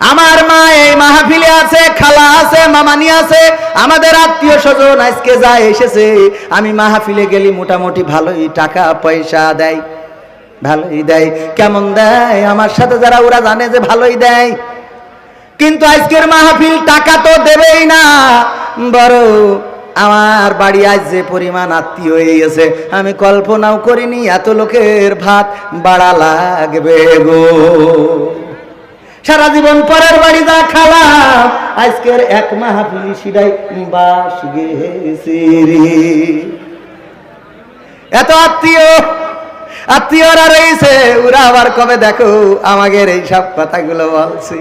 আমার মা এই মাহফিলে আছে, খালা আছে, মামানি আছে, আমাদের আত্মীয় স্বজন আজকে যা এসেছে, আমি মাহফিলে গেলি মোটামুটি ভালোই টাকা পয়সা দেয়, ভালোই দেয়। কেমন দেয়? আমার সাথে যারা ওরা জানে যে ভালোই দেয়। কিন্তু আজকের মাহফিল টাকা তো দেবেই না। বড়, আমার বাড়ি আজ যে পরিমাণ আত্মীয় হয়ে গেছে, আমি কল্পনাও করিনি এত লোকের ভাত বাড়া লাগবে গো। সারা জীবন পরের বাড়ি যা খালাম আজকের এক মাহফিলি সিডাই বাস গেছে এত আত্মীয়, আত্মীয়রা রয়েছে, ওরা আবার কবে দেখো আমাদের এই সব কথাগুলো বলছি।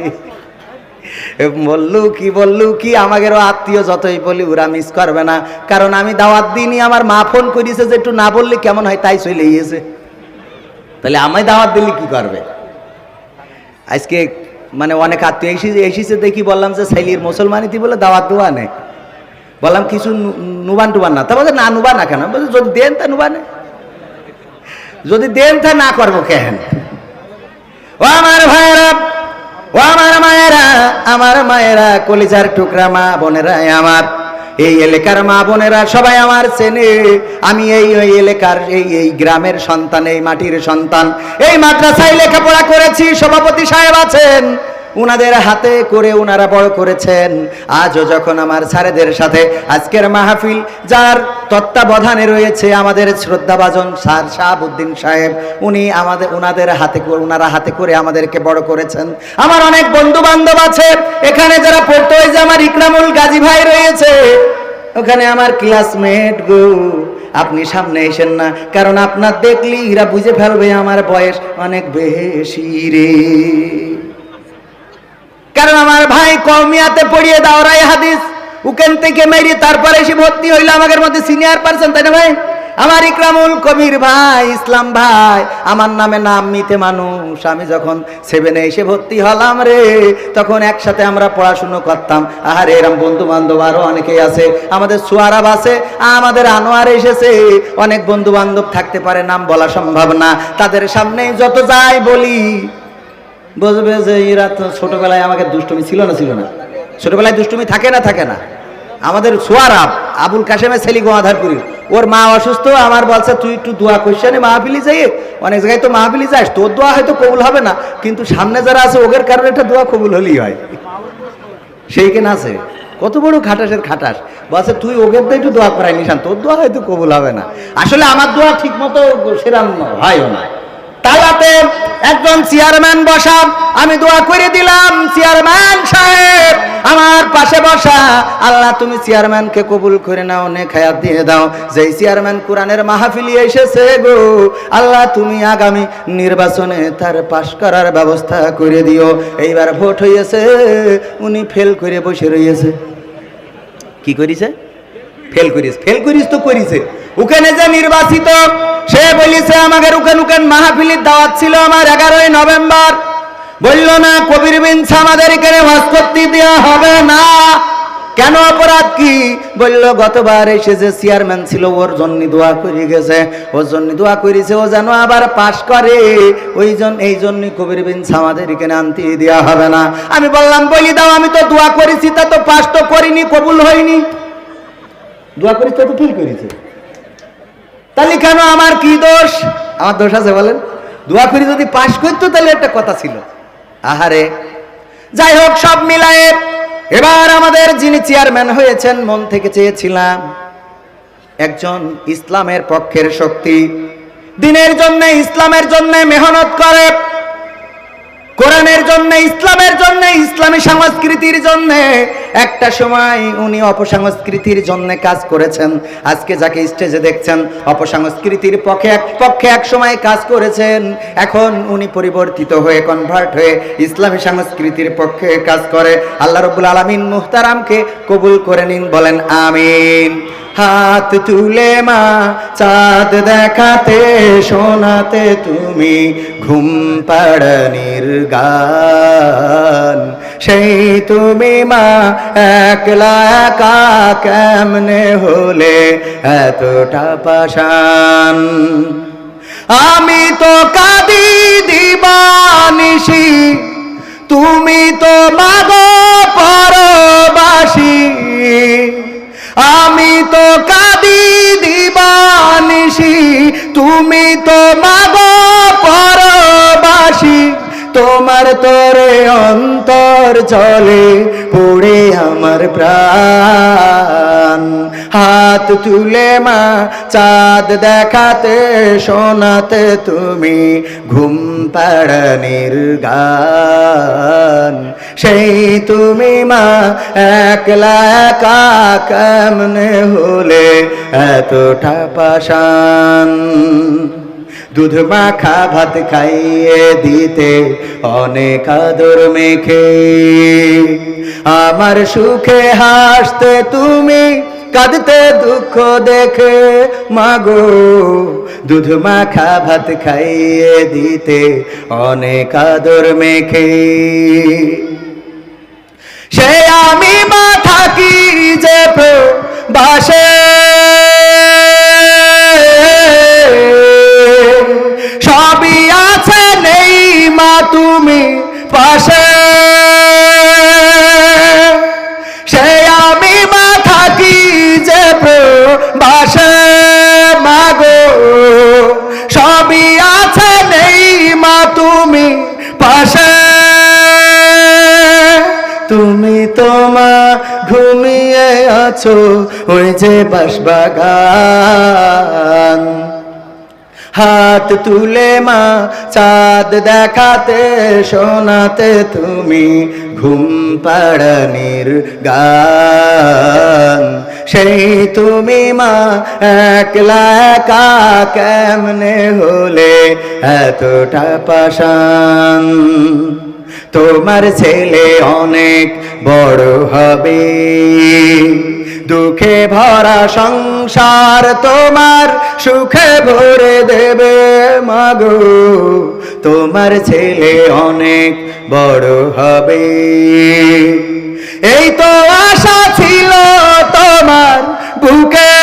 বললু কি বললু কি আমাদেরও আত্মীয় যতই বলি, ওরা মিস করবে না। কারণ আমি দাওয়াত দিনই আমার মা ফোন করিছে যে একটু না বললে কেমন হয়, তাই চলে গিয়েছে। তাহলে আমায় দাওয়াত দিলে কি করবে? আজকে মানে অনেক আত্মীয় এসেছে এসেছে দেখি বললাম যে সাইলির মুসলমানিতি বলে দাওয়াত দেওয়া নেই। বললাম কিছু নুবান টুবান না। তা বলছে, না নুবা না কেন? বলছে, যদি দেন তা নুবা নুবানে যদি দেন তা না করব কেন? ও আমার ভাইয়েরা, ও আমার মায়েরা আমার মায়েরা, কলিজার টুকরা মা বোনেরা আমার। এই এলাকার মা বোনেরা সবাই আমার চেনে। আমি এই ওই এলাকার, এই এই গ্রামের সন্তান, এই মাটির সন্তান। এই মাদ্রাসায় লেখাপড়া করেছি, সভাপতি সাহেব আছেন। উনাদের হাতে করে উনারা বড় করেছেন। আজও যখন আমার স্যারেদের সাথে আজকের মাহফিল, যার তত্ত্বাবধানে রয়েছে আমাদের শ্রদ্ধাভাজন স্যার শাহাবুদ্দিন সাহেব, উনি আমাদের, উনাদের হাতে করে উনারা হাতে করে আমাদেরকে বড় করেছেন। আমার অনেক বন্ধু বান্ধব আছে, এখানে যারা পড়তো ওই যে আমার ইকরামুল গাজী ভাই রয়েছে। ওখানে আমার ক্লাসমেট গো, আপনি সামনে এসেন না, কারণ আপনার দেখলি এরা বুঝে ফেলবে আমার বয়স অনেক বেশি রে। কারণ আমার ভাই কমিয়াতে পড়িয়ে দাওরাই হাদিস। উকেন থেকে মেরি তারপরে এসে ভর্তি হইল আমাদের মধ্যে সিনিয়র পার্সন তাই না ভাই? আমার ইকরামুল কবির ভাই, ইসলাম ভাই, আমার নামে নাম মিতে মানুষ। আমি যখন সেভেনে এসে ভর্তি হলাম রে, তখন একসাথে আমরা পড়াশুনো করতাম। আর এরম বন্ধু বান্ধব আরও অনেকেই আছে। আমাদের সুয়ারাব আছে, আমাদের আনোয়ার এসেছে। অনেক বন্ধু বান্ধব থাকতে পারে, নাম বলা সম্ভব না। তাদের সামনে যত যাই বলি বুঝবে যে এরা তো ছোটবেলায় আমাকে দুষ্টুমি ছিল না ছিল না? ছোটবেলায় দুষ্টুমি থাকে না থাকে না। আমাদের সোয়ারাব, আবুল কাশেমের ছেলে গোয়াধারপুরি ওর মা অসুস্থ, আমার বলছে, তুই একটু দোয়া কোশ্চেনে মাহফিলি যাই। অনেক জায়গায় তো মাহফিলি যাস, তোর দোয়া হয়তো কবুল হবে না। কিন্তু সামনে যারা আছে, ওদের কারণে একটা দোয়া কবুল হলেই হয়। সেই কেন আছে? কত বড় খাটাসের খাটাস। বলছে, তুই ওকে তো একটু দোয়া করাই নিশান, তোর দোয়া হয়তো কবুল হবে না। আসলে আমার দোয়া ঠিক মতো সেরাম হয়ও না। তালাতে একজন চেয়ারম্যান বসা, আমি দোয়া করে দিলাম, চেয়ারম্যান সাহেব, আমার পাশে বসা। আল্লাহ, তুমি চেয়ারম্যানকে কবুল করে নাও নে খায়াত দিয়ে দাও। যেই চেয়ারম্যান কোরআনের মাহফিলি এসেছে গো, আল্লাহ, তুমি আগামী নির্বাচনে তার পাশ করার ব্যবস্থা করে দিও। এইবার ভোট হয়েছে উনি ফেল করে বসে রয়েছে কি করিছে? ফেল করিস ফেল করিস তো করিছে। ওখানে যে নির্বাচিত, সে বলিছে, আমাদের উকান উকান মাহফিলির দাওয়াত ছিল আমার এগারোই নভেম্বর। বলল, না, কবির বিনস আমাদের এখানে ওয়াজ করতে দেওয়া হবে না। কেন অপরাধ কি? বলল, গতবার এসে যে চেয়ারম্যান ছিল, ওর জন্য দোয়া করে গেছে। ওর জন্য দোয়া করেছে, ও যেন আবার পাশ করে। ওই জন, এই জন্য কবির বিনস আমাদের এখানে আনতে দেওয়া হবে না। আমি বললাম, বলি দাও, আমি তো দোয়া করেছি, তা তো পাশ তো করিনি, কবুল হয়নি। দোয়া করিস তো ফেল করেছে? তাহলে কেন আমার কি দোষ? আমার দোষ আছে বলেন। দোয়া করি যদি পাশ করতো তাহলে একটা কথা ছিল। আহারে। যাই হোক, সব মিলায়ে এবার আমাদের যিনি চেয়ারম্যান হয়েছেন, মন থেকে চেয়েছিলাম একজন ইসলামের পক্ষের শক্তি। দিনের জন্য ইসলামের জন্য মেহনত করে, কোরআনের জন্য, ইসলামের জন্য, ইসলামী সংস্কৃতির জন্য একটা সময় উনি অপসংস্কৃতির জন্য কাজ করেছেন। আজকে যাকে স্টেজে দেখছেন, অপসংস্কৃতির পক্ষে এক পক্ষে এক সময় কাজ করেছেন। এখন উনি পরিবর্তিত হয়ে কনভার্ট হয়ে ইসলামী সংস্কৃতির পক্ষে কাজ করে। আল্লাহ রবুল আলমিন মুহতারামকে কবুল করে নিন, বলেন আমিন। হাত তুলে মা, চাঁদ দেখাতে, শোনাতে তুমি ঘুম পাড়ানির গান সেই তুমি মা, একলা একা কেমনে হলে এতটা পাশান আমি তো কাঁদি তোমার তোরে অন্তর চলে পড়ে আমার প্রাণ। হাত তুলে মা, চাঁদ দেখাতে, শোনাতে তুমি ঘুম পাড়ানির গান। সেই তুমি মা, একলা একা কেমনে হলে এতটা পাশান দুধ মাখা ভাত খাইয়ে দিতে অনেক আদর মেখে। আমার সুখে হাসতে তুমি কাঁদতে দুঃখ দেখে। মাগো, দুধ মাখা ভাত খাইয়ে দিতে অনেক আদর মেখে। সে আমি মা থাকি যে বাসে আছো ওই যে বাসবাগান হাত তুলে মা, চাঁদ দেখাতে, শোনাতে তুমি ঘুম পাড়ানির গান। সেই তুমি মা, একলা একা কেমনে হলে এতটা পাশান তোমার ছেলে অনেক বড় হবে। দুঃখে ভরা সংসার তোমার সুখে ভরে দেবে মাগো। তোমার ছেলে অনেক বড় হবে। এই তো আশা ছিল তোমার বুকে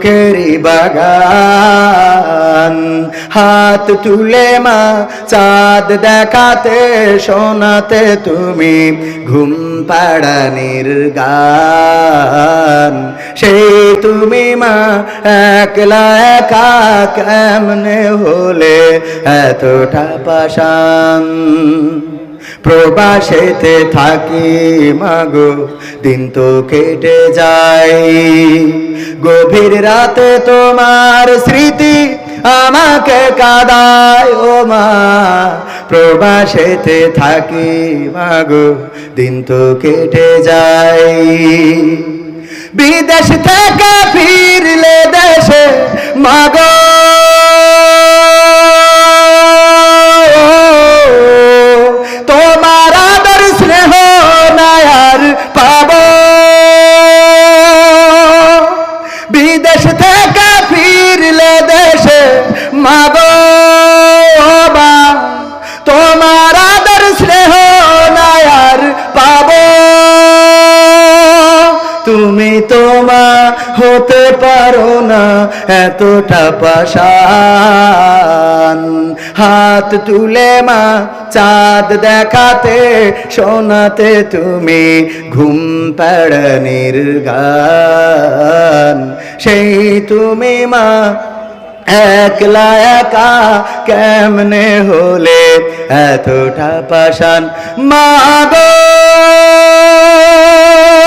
সুখেরই বাগান। হাত তুলে মা, চাঁদ দেখাতে, শোনাতে তুমি ঘুম পাড়ানির গান সেই তুমি মা, একলা একা কেমনে হলে এতটা পাশান প্রবাসেতে থাকি, মাগো, দিন তো কেটে যায়। গভীর রাতে তোমার স্মৃতি আমাকে কাদায়, ও মা, প্রবাসেতে থাকি, মাগো, দিন তো কেটে যায়। বিদেশ থেকে ফিরলে দেশে, মাগো তোমার হতে পারো না এতটা পাশান হাত তুলে মা, চাঁদ দেখাতে, শোনাতে তুমি ঘুম পাড়ানির গান সেই তুমি মা, একলা একা কেমনে হলে এতটা পাশান মাগো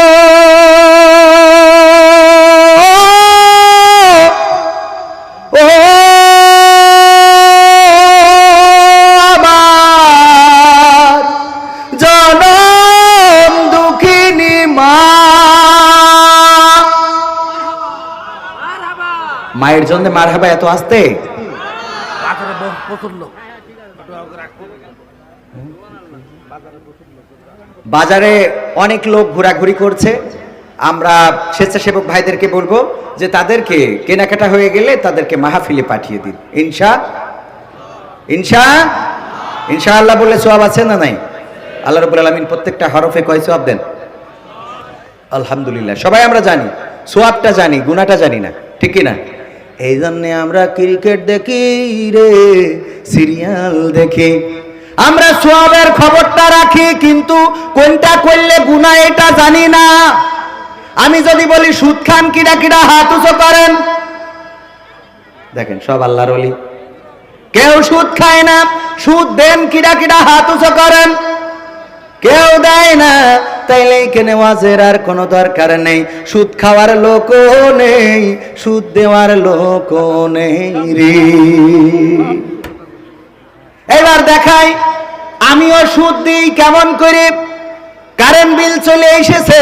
ও মায়ের জন্য মার হাবা এত আসতে? বাজারে অনেক লোক ঘোরাঘুরি করছে। আমরা স্বেচ্ছাসেবক ভাইদেরকে বলব যে তাদেরকে কেনাকাটা হয়ে গেলে তাদেরকে মাহফিলে পাঠিয়ে দিন। ইনশা ইনশা ইনশাআল্লাহ বলে সোয়াব আছে না নাই? আল্লাহ রবুল আলমিন প্রত্যেকটা হরফে কয় সোয়াব দেন? আলহামদুলিল্লাহ সবাই আমরা জানি সোয়াবটা জানি গুণাটা জানি না ঠিক কি না? এই জন্যে আমরা ক্রিকেট দেখি রে, সিরিয়াল দেখি। আমরা সোয়াবের খবরটা রাখি, কিন্তু কোনটা করলে গুণা এটা জানি না। আমি যদি বলি, সুদ খান কিডা কিডা হাত উঁচু করেন। দেখেন, সব আল্লাহর অলি কেউ সুদ খায় না, সুদ দেন কিডা কিডা হাত উঁচু করেন। কেউ দেয় না তাইলে এখানে ওয়াজের আর কোনো দরকার নেই? সুদ খাওয়ার লোকও নেই, সুদ দেওয়ার লোকও নেই রে। এবার দেখাই, আমিও সুদ দিই কেমন করে? কারেন্ট বিল চলে এসেছে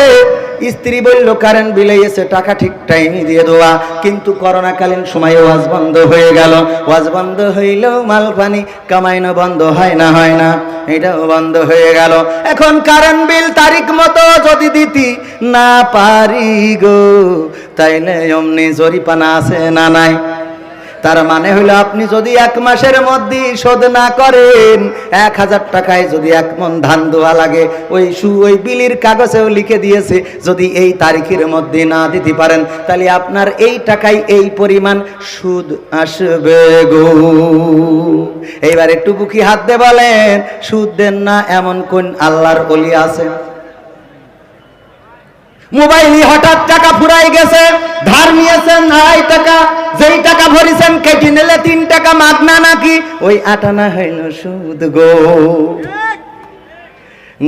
স্ত্রী বলল কারেন্ট বিলে এসে টাকা ঠিক টাইম দিয়ে দেওয়া কিন্তু করোনাকালীন সময়ে ওয়াজ বন্ধ হয়ে গেল। ওয়াজ বন্ধ হইলেও মাল পানি কামাইনো বন্ধ হয় না হয় না। এটাও বন্ধ হয়ে গেল। এখন কারেন্ট বিল তারিখ মতো যদি দিতি, না পারি গো। তাইলে অমনি জরিপানা আছে না নাই? তার মানে হলো আপনি যদি এক মাসের মধ্যে শোধ না করেন, এক হাজার টাকায় যদি এক মন ধান দেওয়া লাগে, ওই সু, ওই বিলির কাগজেও লিখে দিয়েছে, যদি এই তারিখের মধ্যে না দিতে পারেন, তাহলে আপনার এই টাকায় এই পরিমাণ সুদ আসবে গো। এইবার একটু বুকি হাত দিয়ে বলেন, সুদ দেন না এমন কোন আল্লাহর অলি আছে? মোবাইলে হঠাৎ টাকা ফুরাই গেছে, ধার নিয়েছেন আড়াই টাকা, যেই টাকা ভরিছেন কেটে নিলে তিন টাকা মাগনা নাকি? ওই আটানা হইল সুদ গো।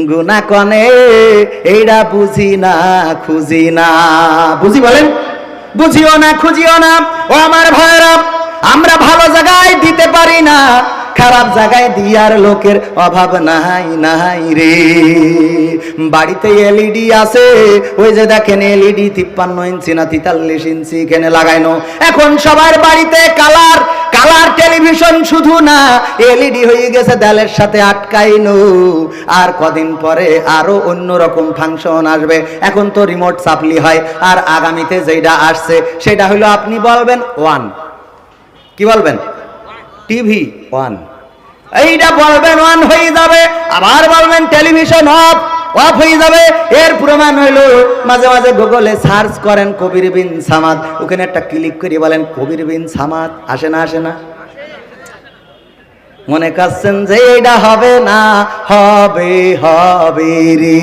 গুনা কনে এইটা বুঝি না, খুঁজি না। বুঝি বলেন? বুঝিও না, খুঁজিও না। ও আমার ভাইরা, আমরা ভালো জায়গায় দিতে পারি না। খারাপ জায়গায় দিয়ার লোকের অভাব নাই নাই রে। বাড়িতে এলইডি আছে, ওই যে দেখেন এলইডি তিপ্পান্ন ইঞ্চি না তেতাল্লিশ ইঞ্চি এখানে লাগাইনো। এখন সবার বাড়িতে কালার কালার টেলিভিশন শুধু না এলইডি হয়ে গেছে দেলের সাথে আটকাইনো। আর কদিন পরে আরও অন্য রকম ফাংশন আসবে। এখন তো রিমোট সাপ্লি হয়, আর আগামীতে যেটা আসছে, সেটা হলো আপনি বলবেন ওয়ান কি বলবেন? TV, one. এইটা বলবেন ওয়ান হয়ে যাবে, আবার বলবেন টেলিভিশন অফ অফ হয়ে যাবে। এর প্রমাণ মাঝে মাঝে গুগলে সার্চ করেন কবির বিন সামাদ। ওখানে একটা ক্লিক করে বলেন, কবির বিন সামাদ, আসে না আসে না। মনে করছেন যে এটা হবে না, হবে হবে রে।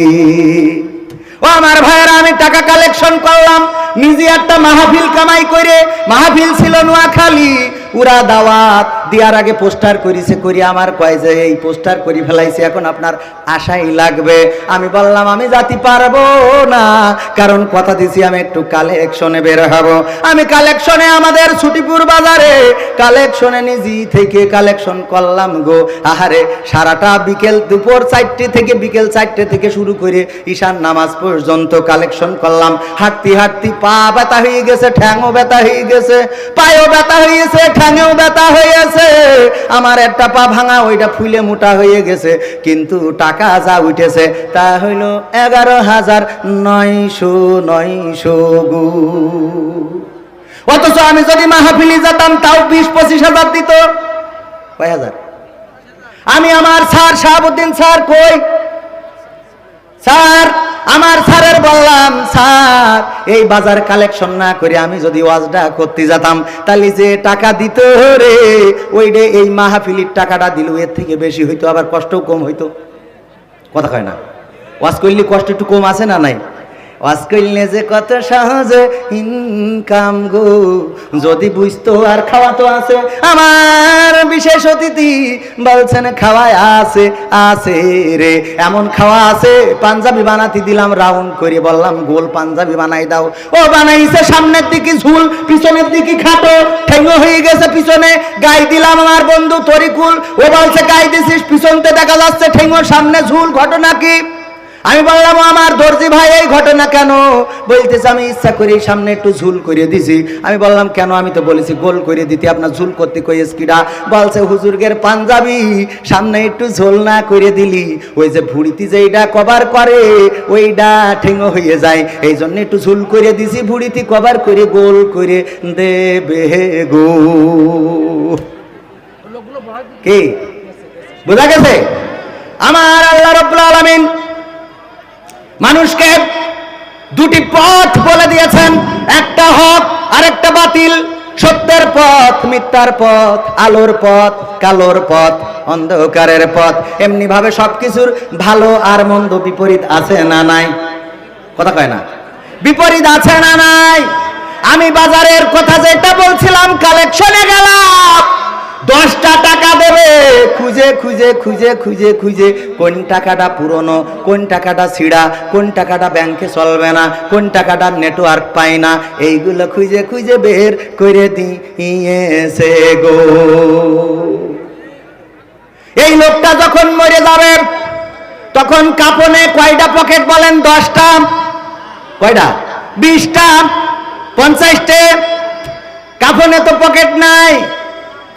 ও আমার ভাইয়েরা, আমি টাকা কালেকশন করলাম। নিজে একটা মাহফিল কামাই করে, মাহফিল ছিল নোয়াখালী উরা দাওয়াত দেওয়ার আগে পোস্টার করিছে করি আমার কয় যে, এই পোস্টার করি ফেলাইছে, এখন আপনার আশাই লাগবে। আমি বললাম, আমি যাতে পারব না, কারণ কথা দিছি আমি একটু কালেকশনে বের হব। আমি কালেকশনে আমাদের ছুটিপুর বাজারে কালেকশনে নিজে থেকে কালেকশন করলাম গো। আহারে, সারাটা বিকেল দুপুর চারটে থেকে বিকেল চারটে থেকে শুরু করে ঈশান নামাজ পর্যন্ত কালেকশন করলাম। হাঁটতে হাঁটতে পা ব্যথা হয়ে গেছে ঠ্যাংও ব্যথা হয়ে গেছে, পায়েও ব্যথা হয়েছে ঠ্যাঙেও ব্যথা হয়ে হয়েছে আমার একটা পা ভাঙা, ওইটা ফুলে মোটা হয়ে গেছে। কিন্তু টাকা যা উঠেছে, তা হইল এগারো হাজার নয়শো নয়শো গু। অথচ আমি যদি মাহফিলি যেতাম, তাও বিশ, পঁচিশ হাজার দিত। কয় হাজার? আমি আমার স্যার শাহাবুদ্দিন স্যার কই? স্যার, আমার স্যারের বললাম স্যার এই বাজার কালেকশন না করে আমি যদি ওয়াজটা করতে যেতাম, তাহলে যে টাকা দিত রে ওই রে এই মাহাফিলির টাকাটা দিল এর থেকে বেশি হইতো, আবার কষ্টও কম হইতো। কথা কয় না? ওয়াজ করলে কষ্ট একটু কম আছে না নাই? ওয়াজ করলে যে কত সহজে ইনকাম গো। যদি বুঝতো আর খাওয়া তো আছে, আমার বিশেষ অতিথি বলছেন খাওয়ায় আছে আছে রে। এমন খাওয়া আছে, পাঞ্জাবি বানাতে দিলাম রাউন্ড করে বললাম, গোল পাঞ্জাবি বানাই দাও। ও বানাইছে, সামনের দিকে ঝুল, পিছনের দিকে খাটো, ঠেঙ্গো হয়ে গেছে পিছনে, গাই দিলাম আমার বন্ধু তরিকুল। ও বলছে, গাই দিছিস, পিছনতে দেখা যাচ্ছে ঠেঙ্গো সামনে ঝুল, ঘটনা কি? আমি বললাম আমার দর্জি ভাই, এই ঘটনা কেন? বলতেছে, আমি ইচ্ছা করে সামনে একটু ঝুল করে দিছি। আমি বললাম, কেন? আমি তো বলেছি, গোল করে দিতে, আপনার ঝুল করতে কইস কিরা বলছে, হুজুরগের পাঞ্জাবি, সামনে একটু ঝোল না করে দিলি। ওই যে ভুড়িতে যেইটা কভার করে ওইটা ঠেঙো হয়ে যায়। এই জন্য একটু ঝুল করে দিছি, ভুড়িতে কভার করে গোল করে দেবে গো। কি? বোঝা গেছে? আমার আল্লাহ রব্বুল আলামিন মানুষকে দুটি পথ বলে দিয়েছেন, একটা হক আর একটা বাতিল। সত্যের পথ, মিথ্যার পথ, আলোর পথ, কালোর পথ, অন্ধকারের পথ। এমনি ভাবে সবকিছুর ভালো আর মন্দ বিপরীত আছে না নাই? কথা কয় না। বিপরীত আছে না নাই? আমি বাজারের কথা যেটা বলছিলাম কালেকশনে গেলাম। দশটা টাকা দেবে। খুঁজে খুঁজে খুঁজে খুঁজে খুঁজে কোন টাকাটা পুরনো, কোন টাকাটা ছিঁড়া, কোন টাকাটা ব্যাংকে চলবে না, কোন টাকাটা নেটওয়ার্ক পায় না, এইগুলো খুঁজে খুঁজে বের করে দিয়েছে গো। এই লোকটা যখন মরে যাবে, তখন কাপনে কয়টা পকেট বলেন? দশটা? কয়টা বিশটা? পঞ্চাশটে? কাফনে তো পকেট নাই।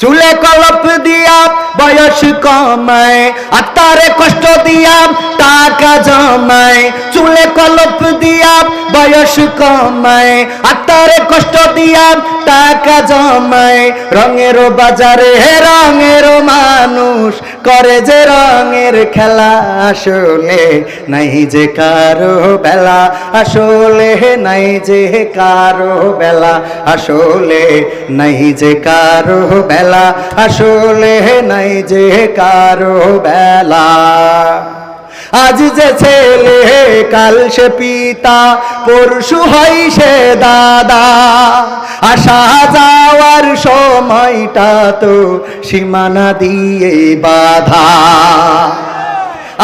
চুলে কলপ দিয়া বয়স কমায় আত্মারে কষ্ট দিয়া টাকা জমায়। চুলে কলপ দিয়া বয়স কমায় আত্মারে কষ্ট দিয়া টাকা জমায়। রঙের বাজারে হে রঙের মানুষ করে যে রঙের খেলা আসলে নাই যে কারও বেলা, আসলে নাই যে কারও বেলা, আসলে নাই যে কারও বেলা, আসলে নাই যে কারও বেলা। আজ যে ছেলে, কাল সে পিতা, পরশু হয় সে দাদা। আসা যাওয়ার সময়টা তো সীমানা দিয়ে বাধা।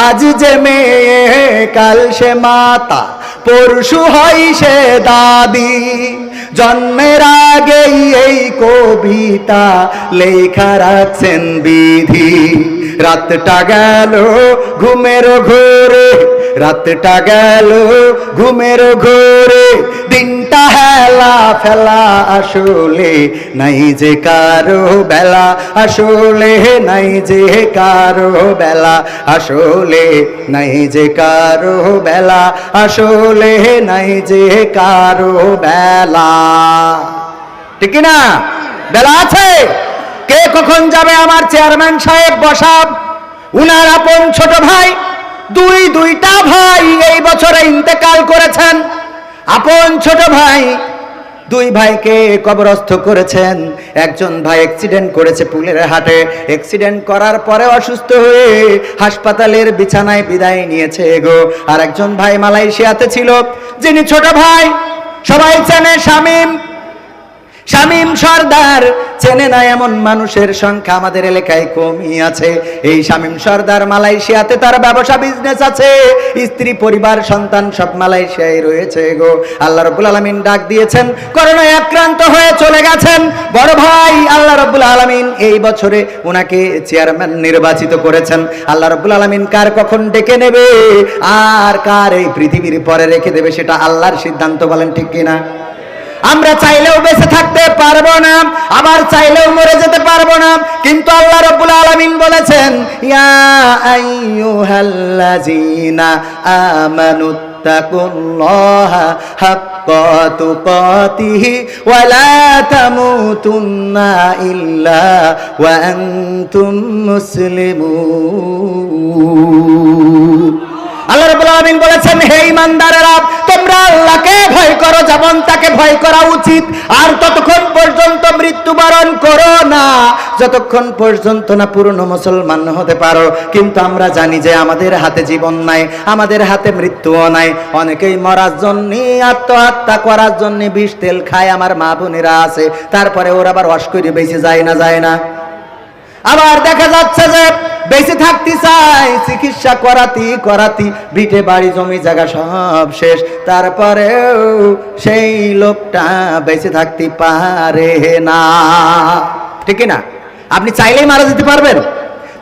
আজ যে মেয়ে, কাল সে মাতা, পরশু হয় সে দাদি। জন্মের আগেই এই কবিতা লেখা রাখছেন বিধি। রাতটা গেল ঘুমের ঘোরে, রাতটা গেল ঘুমের ঘোরে। দিনটা হেলা ফেলা আসলে, নাই যে কারও বেলা আসলে, নাই যে কারও বেলা আসলে, নাই যে কারও বেলা আসলে, নাই যে কারও বেলা। ঠিক না বেলা আছে? কে কখন যাবে আমার চেয়ারম্যান সাহেব বসাব? উনার আপন ছোট ভাই, দুই দুইটা ভাই এই বছরে ইন্তেকাল করেছেন। আপন ছোট ভাই, দুই ভাইকে কবরস্থ করেছেন। একজন ভাই অ্যাক্সিডেন্ট করেছে পুলের হাটে। অ্যাক্সিডেন্ট করার পরে অসুস্থ হয়ে হাসপাতালের বিছানায় বিদায় নিয়েছে গো। আর একজন ভাই মালয়েশিয়াতে ছিল, যিনি ছোট ভাই, সবাই চেনে শামীম। শামীম সর্দার চেনে না এমন মানুষের সংখ্যা আমাদের এলাকায় কমই আছে। এই শামীম সর্দার মালয়েশিয়াতে তার ব্যবসা বিজনেস আছে। স্ত্রী, পরিবার, সন্তান সব মালয়েশিয়ায় রয়েছে গো। আল্লাহ রব্বুল আলমিন ডাক দিয়েছেন, করোনায় আক্রান্ত হয়ে চলে গেছেন। বড় ভাই আল্লাহ রব্বুল আলমিন এই বছরে ওনাকে চেয়ারম্যান নির্বাচিত করেছেন। আল্লাহ রব্বুল আলমিন কার কখন ডেকে নেবে? আর কার এই পৃথিবীর পরে রেখে দেবে সেটা আল্লাহর সিদ্ধান্ত বলেন ঠিক কিনা? আমরা চাইলেও বেঁচে থাকতে পারব না, আবার চাইলেও মরে যেতে পারব না। কিন্তু আল্লাহ রব্বুল আলামিন বলেছেন, ইয়া আইয়ুহাল্লাযীনা আমানু তাকুল্লাহা ইল্লা মুসলিমুন। বলেছেন, হে ইমানদারেরা, তোমরা আল্লাহকে ভয় করো যেমন তাকে ভয় করা উচিত। আর ততক্ষণ পর্যন্ত মৃত্যুবরণ করো না। যতক্ষণ পর্যন্ত না পূর্ণ মুসলমান হতে পারো। কিন্তু আমরা জানি যে আমাদের হাতে জীবন নাই, আমাদের হাতে মৃত্যুও নাই। অনেকেই মরার জন্য, আত্মহত্যা করার জন্য বিষ তেল খায়। আমার মা বোনেরা আছে, তারপরে ওরা আবার অস করে বেঁচে যায় না যায় না। আবার দেখা যাচ্ছে যে বেঁচে থাকতে চাই, চিকিৎসা করাতি করাতি বিটে বাড়ি, জমি, জায়গা সব শেষ। তারপরেও সেই লোকটা বেঁচে থাকতে পারে না। ঠিক না? আপনি চাইলেই মারা যেতে পারবেন।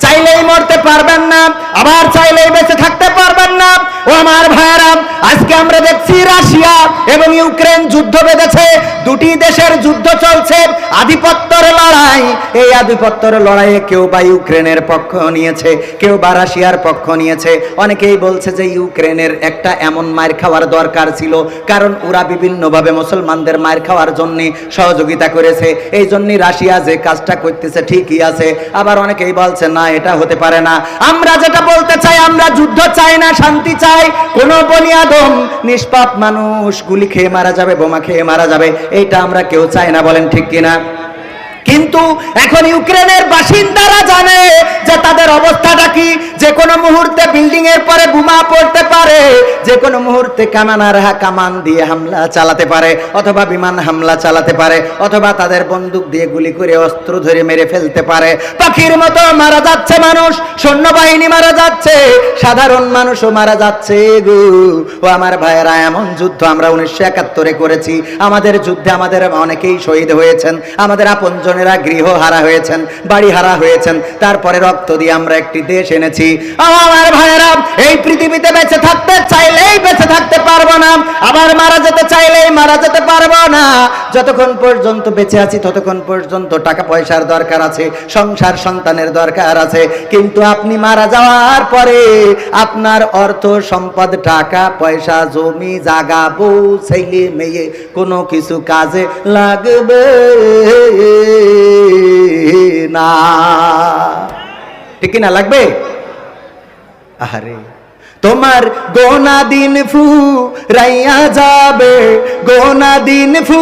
চাইলেই মরতে পারবেন না, আবার চাইলেই বেঁচে থাকতে পারবেন না। ও আমার ভাইয়েরা, আজকে আমরা দেখছি রাশিয়া এবং ইউক্রেন যুদ্ধ বেঁধেছে, দুটি দেশের যুদ্ধ চলছে, আধিপত্যের লড়াই। এই আধিপত্যের লড়াইয়ে কেউ বা ইউক্রেনের পক্ষ নিয়েছে, কেউ বা রাশিয়ার পক্ষ নিয়েছে। অনেকেই বলছে যে ইউক্রেনের একটা এমন মার খাওয়ার দরকার ছিল, কারণ ওরা বিভিন্নভাবে মুসলমানদের মার খাওয়ার জন্য সহযোগিতা করেছে। এই জন্যই রাশিয়া যে কাজটা করতেছে ঠিকই আছে। আবার অনেকেই বলছে, না এটা হতে পারে না। আমরা যেটা বলতে চাই, আমরা যুদ্ধ চাই না, শান্তি চাই। কোন বনিয়াদম নিষ্পাপ মানুষ গুলি খেয়ে মারা যাবে, বোমা খেয়ে মারা যাবে। এইটা আমরা কেউ চাই না, বলেন ঠিক কিনা? কিন্তু এখন ইউক্রেনের বাসিন্দারা জানে যে তাদের অবস্থাটা কি? যে কোনো মুহূর্তে বিল্ডিং এর পরে বোমা পড়তে পারে, যে কোনো মুহূর্তে কামানার হা কামান দিয়ে হামলা চালাতে পারে, অথবা বিমান হামলা চালাতে পারে, অথবা তাদের বন্দুক দিয়ে গুলি করে অস্ত্র ধরে মেরে ফেলতে পারে। পাখির মতো মারা যাচ্ছে মানুষ, সৈন্যবাহিনী মারা যাচ্ছে, সাধারণ মানুষও মারা যাচ্ছে গো। ও আমার ভাইয়েরা, এমন যুদ্ধ আমরা উনিশশো একাত্তরে করেছি। আমাদের যুদ্ধে আমাদের অনেকেই শহীদ হয়েছেন। আমাদের আপনজনেরা গৃহ হারা হয়েছেন বাড়ি হারা হয়েছেন, তারপরে রক্ত দিয়ে আমরা একটি দেশ এনেছি। আমার ভাইয়েরা, এই পৃথিবীতে বেঁচে থাকতে চাইলেই বেঁচে থাকতে পারব না। আবার মারা যেতে চাইলেই মারা যেতে পারব না। যতক্ষণ পর্যন্ত বেঁচে আছি, ততক্ষণ পর্যন্ত টাকা পয়সার দরকার আছে, সংসার সন্তানের দরকার আছে। কিন্তু আপনি মারা যাওয়ার পরে আপনার অর্থ সম্পদ, টাকা, পয়সা, জমি, জাগা, বউ, ছেলে, মেয়ে কোনো কিছু কাজে লাগবে। না। ঠিক না লাগবে? আরে তোমার গোনা দিন ফু রাইয়া যাবে গোনা দিন ফু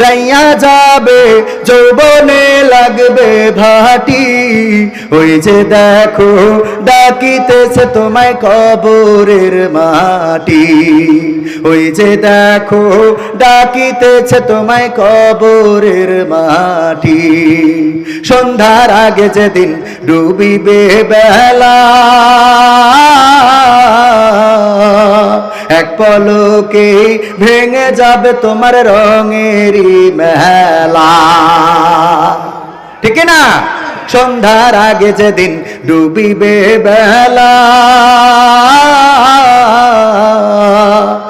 রাইয়া যাবে, যৌবনে লাগবে ভাটি। ওই যে দেখো, ডাকিতেছে তোমায় কবরের মাটি। ওই যে দেখো, ডাকিতেছে তোমায় কবরের মাটি। সন্ধ্যার আগে যেদিন ডুবিবে বেলা এক পলকে ভেঙে যাবে তোমার রঙেরই মেলা। ঠিক না সন্ধ্যার আগে যেদিন ডুবিবে বেলা।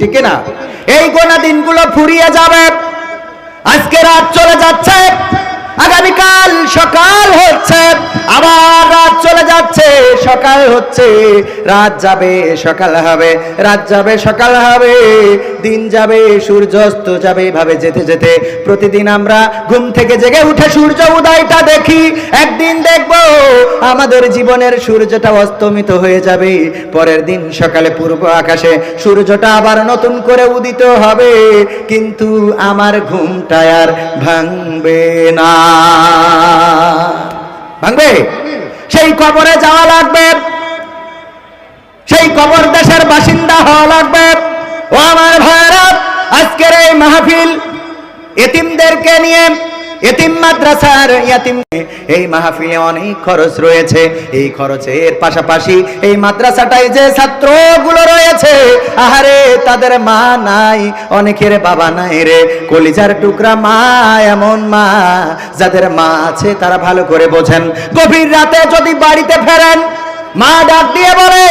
ঠিক না? এই গোনা দিনগুলো ফুরিয়ে যাবে। আজকে রাত চলে যাচ্ছে। আগামীকাল সকাল হচ্ছে, আবার রাত চলে যাচ্ছে, সকাল হচ্ছে, রাত যাবে, সকাল হবে, রাত যাবে, সকাল হবে, দিন যাবে সূর্য অস্ত যাবে, এভাবে যেতে যেতে। প্রতিদিন আমরা ঘুম থেকে জেগে উঠে সূর্য উদয়টা দেখি, একদিন দেখব আমাদের জীবনের সূর্যটা অস্তমিত হয়ে যাবে, পরের দিন সকালে পূর্ব আকাশে সূর্যটা আবার নতুন করে উদিত হবে, কিন্তু আমার ঘুমটা আর ভাঙবে না। ভাঙবে? সেই কবরে যাওয়া লাগবে। সেই কবর দেশের বাসিন্দা হওয়া লাগবে। ও আমার ভাইরা আজকের এই মাহফিল এতিমদেরকে নিয়ে এতিম মাদ্রাসার ইয়াতিম এই মাহফিলে অনেক খরচ রয়েছে। এই খরচের পাশাপাশি এই মাদ্রাসাটাই যে ছাত্রগুলো রয়েছে, আহারে, তাদের মা নাই, অনেকের বাবা নাই রে। কলিজার টুকরা মা, এমন মা, যাদের মা আছে, তারা ভালো করে বোঝেন। গভীর রাতে যদি বাড়িতে ফেরেন মা ডাক দিয়ে বলে,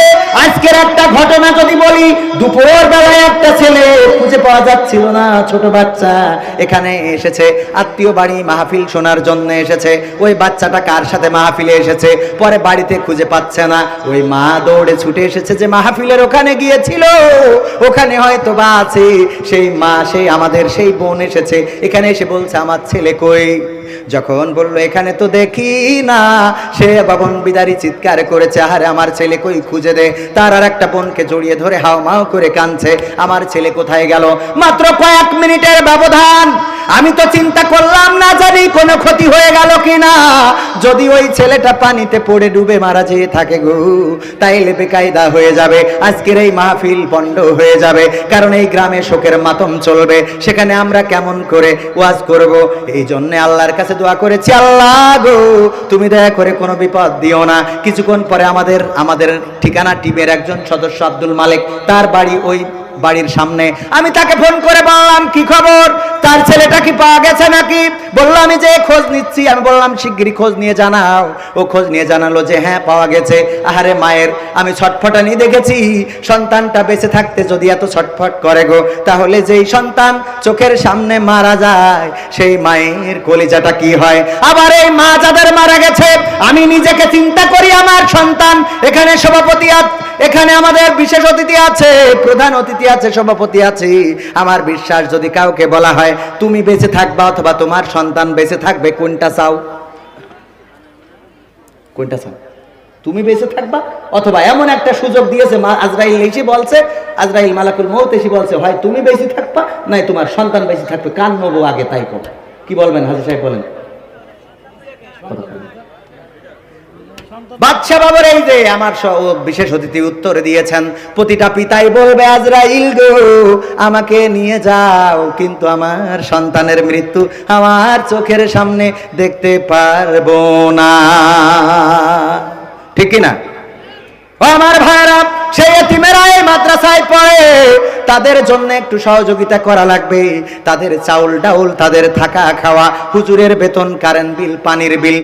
আজকের একটা ঘটনা যদি বলি দুপুর বেলায় একটা ছেলে খুঁজে পাওয়া যাচ্ছিল না, ছোট বাচ্চা। এখানে এসেছে, আত্মীয় বাড়ি মাহফিল শোনার জন্য এসেছে। ওই বাচ্চাটা কার সাথে মাহফিলে এসেছে? পরে বাড়িতে খুঁজে পাচ্ছে না। ওই মা দৌড়ে ছুটে এসেছে যে মাহফিলের ওখানে গিয়েছিল। ওখানে হয়তো বা আছে। সেই মা, সেই আমাদের সেই বোন এসেছে। এখানে এসে বলছে, আমার ছেলে কই? যখন বলল, এখানে তো দেখি না। সে বাবন বিদারি চিৎকার করেছে আহারে আমার ছেলে কই খুঁজে দে? তার আর একটা বোনকে জড়িয়ে ধরে হাও মাও করে কাঁদছে। আমার ছেলে কোথায় গেল? মাত্র কয়েক মিনিটের ব্যবধান। আমি তো চিন্তা করলাম না জানি কোনো ক্ষতি হয়ে গেল কিনা। যদি ওই ছেলেটা পানিতে পড়ে ডুবে মারা যেয়ে থাকে গো, তাইলে বেকায়দা হয়ে যাবে। আজকের এই মাহফিল বন্ধ হয়ে যাবে, কারণ এই গ্রামে শোকের মাতম চলবে। সেখানে আমরা কেমন করে ওয়াজ করব? এই জন্য আল্লাহর কাছে দোয়া করেছি, আল্লাহ গো, তুমি দয়া করে কোনো বিপদ দিও না। কিছুক্ষণ পরে আমাদের আমাদের ঠিকানা টিমের একজন সদস্য আব্দুল মালিক, তার বাড়ি ওই বাড়ির সামনে। আমি তাকে ফোন করে বললাম, কি খবর? তার ছেলেটা কি পাওয়া গেছে নাকি? বলল, আমি যে খোঁজ নিচ্ছি। আমি বললাম, শিগগিরই খোঁজ নিয়ে জানাও। ও খোঁজ নিয়ে জানালো যে হ্যাঁ পাওয়া গেছে। আহারে মায়ের, আমি ছটফটানি দেখেছি। সন্তানটা বেঁচে থাকতে যদি এত ছটফট করে গো, তাহলে যেই সন্তান চোখের সামনে মারা যায়, সেই মায়ের কলিজাটা কি হয়? আবার এই মা যাদের মারা গেছে, আমি নিজেকে চিন্তা করি, আমার সন্তান এখানে সভাপতি এখানে আমাদের বিশেষ অতিথি আছে, প্রধান অতিথি আছে, সভাপতি আছে। আমার বিশ্বাস যদি কাউকে বলা হয়, তুমি বেঁচে থাকবা অথবা তোমার সন্তান বেঁচে থাকবে, কোনটা চাও? কোনটা চাও? তুমি বেঁচে থাকবা? অথবা এমন একটা সুযোগ দিয়েছে, মা আজরাইল এসে বলছে, আজরাইল মালাকুল মৌত এসে বলছে, হয়, তুমি বেঁচে থাকবা, নাই তোমার সন্তান বেঁচে থাকবে কান নেব আগে তাই করো। কি বলবেন হাজির সাহেব বলেন? বাদশা বাবার এই যে আমার বিশেষ অতিথি উত্তর দিয়েছেন, প্রতিটা পিতাই বলবে, আজরাইল গো, আমাকে নিয়ে যাও, কিন্তু আমার সন্তানের মৃত্যু আমার চোখের সামনে দেখতে পারব না। ঠিক না আমার ভাইরা সেই এতিমেরা এই মাদ্রাসায় পড়ে, তাদের জন্য একটু সহযোগিতা করা লাগবে। তাদের চাউল ডাউল তাদের থাকা খাওয়া হুজুরের বেতন, কারেন্ট বিল, পানির বিল